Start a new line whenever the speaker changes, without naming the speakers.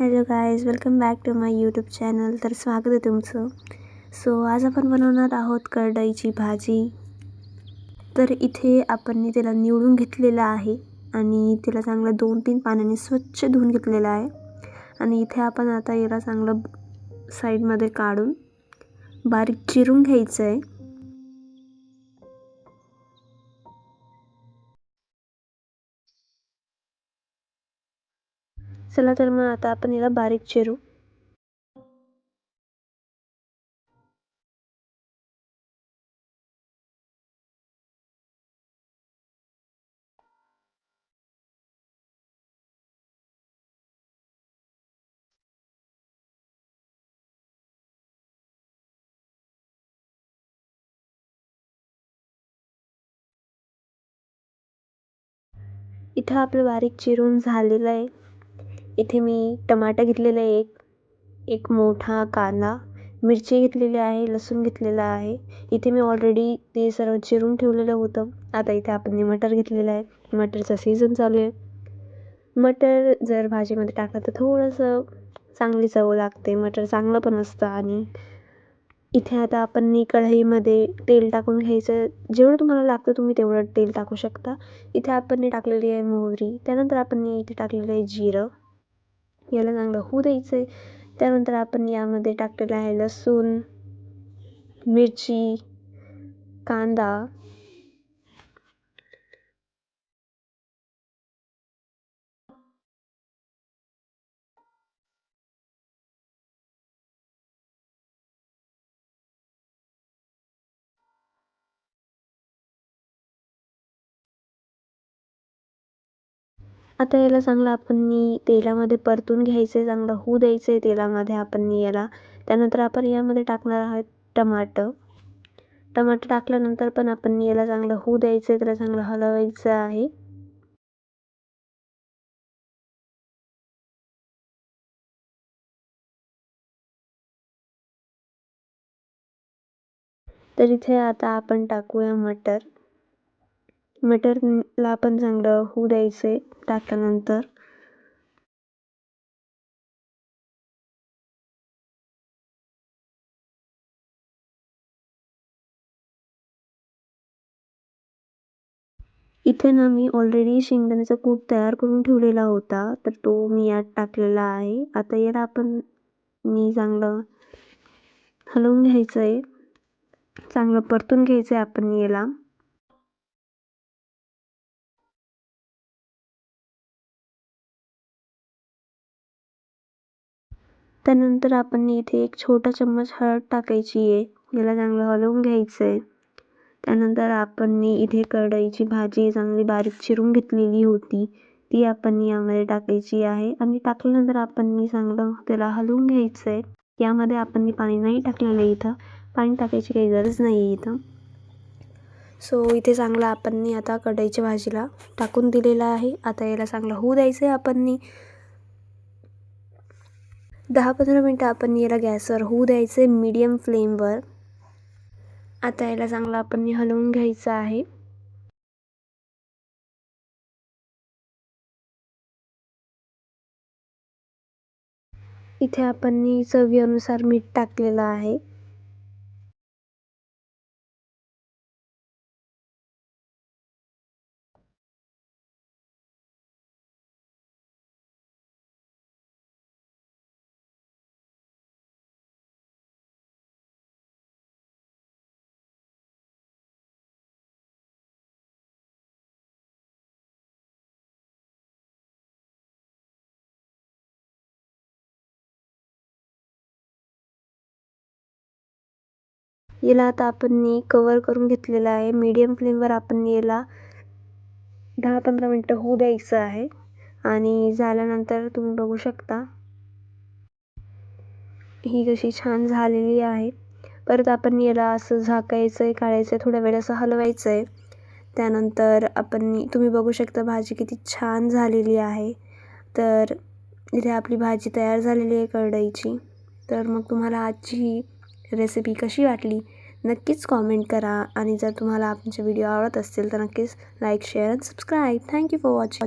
Hello guys welcome back to my YouTube channel. तर स्वागत आहे तुमचं. सो आज आपण बनवणार आहोत करडईची भाजी. तर इथे आपण त्याला निवडून घेतलेलं आहे आणि त्याला चांगलं दोन तीन पाण्याने स्वच्छ धुवून घेतलेलं आहे. आणि इथे आपण आता याला चांगलं साईडमध्ये काढून बारीक चिरून घ्यायचं आहे. चला तर मग आता आपण याला बारीक चिरू. इथं आपलं बारीक चिरून झालेलं आहे. इथे मी टमाटा घेतलेला आहे एक. एक मोठा कांदा. मिरची घेतलेली आहे लसूण घेतलेला आहे. इथे मी ऑलरेडी ते सर्व चिरून ठेवलेलं होतं. आता इथे आपण मटर घेतलेलं आहे. मटरचा सीझन चालू आहे. मटर जर भाजीमध्ये टाकलं तर थोडंसं चांगली चव लागते. मटर चांगलं पण असतं आणि इथे आता आपण कढईमध्ये तेल टाकून घ्यायचं. जेवढं तुम्हाला लागतं तुम्ही तेवढं तेल टाकू शकता. इथे आपण टाकलेली आहे मोहरी. त्यानंतर आपण इथे टाकलेलं आहे जिरं. याला चांगलं होऊ द्यायचं आहे त्यानंतर आपण यामध्ये टाकलेलं आहे लसूण मिरची कांदा आता याला चांगलं आपण तेलामध्ये परतून घ्यायचं आहे चांगलं होऊ द्यायचं आहे तेलामध्ये आपण याला. त्यानंतर आपण यामध्ये टाकणार आहोत टमाटर टमाटर टाकल्यानंतर पण आपण याला चांगलं होऊ द्यायचं आहे त्याला चांगलं हलवायचं आहे. तर इथे आता आपण टाकूया मटर. मटरला पण चांगलं होऊ द्यायचे टाकल्यानंतर. इथे ना मी ऑलरेडी शेंगदाण्याचा कूट तयार करून ठेवलेला होता तर तो मी यात टाकलेला आहे. आता याला आपण मी चांगलं हलवून घ्यायचं आहे चांगलं परतून घ्यायचं आहे आपण याला. त्यानंतर आपण इथे एक छोटा चम्मच हळद टाकायची आहे. याला चांगलं हलवून घ्यायचं आहे त्यानंतर आपण इथे कढईची भाजी चांगली बारीक चिरून घेतलेली होती. ती आपण यामध्ये टाकायची आहे आणि टाकल्यानंतर आपण चांगलं त्याला हलवून घ्यायचं आहे यामध्ये आपण पाणी नाही टाकलेलं आहे इथं. पाणी टाकायची काही गरज नाही आहे इथं. सो इथे चांगलं आपण आता कढईच्या भाजीला टाकून दिलेलं आहे. आता याला चांगलं होऊ द्यायचं आहे आपण दहा पंधरा मिनटं आपण याला गॅसवर होऊ द्यायचं आहे मीडियम फ्लेमवर आता याला चांगलं आपण हलवून घ्यायचं आहे. इथे आपण चवीनुसार मीठ टाकलेलं आहे. याला आता आपण कवर करून घेतलेला आहे. मीडियम फ्लेमवर आपण याला दहा पंधरा मिनटं होऊ द्यायचं आहे. आणि झाल्यानंतर तुम्ही बघू शकता ही कशी छान झालेली आहे. परत आपण याला असं झाकायचं आहे काढायचं आहे थोड्या वेळ असं हलवायचं आहे त्यानंतर आपण तुम्ही बघू शकता भाजी किती छान झालेली आहे. तर इथे आपली भाजी तयार झालेली आहे कढईची. तर मग तुम्हाला आजची ही रेसिपी कशी वाटली? नक्कीच कॉमेंट करा. आणि जर तुम्हाला आमचे व्हिडिओ आवडत असतील तर नक्कीच like share and subscribe thank you for watching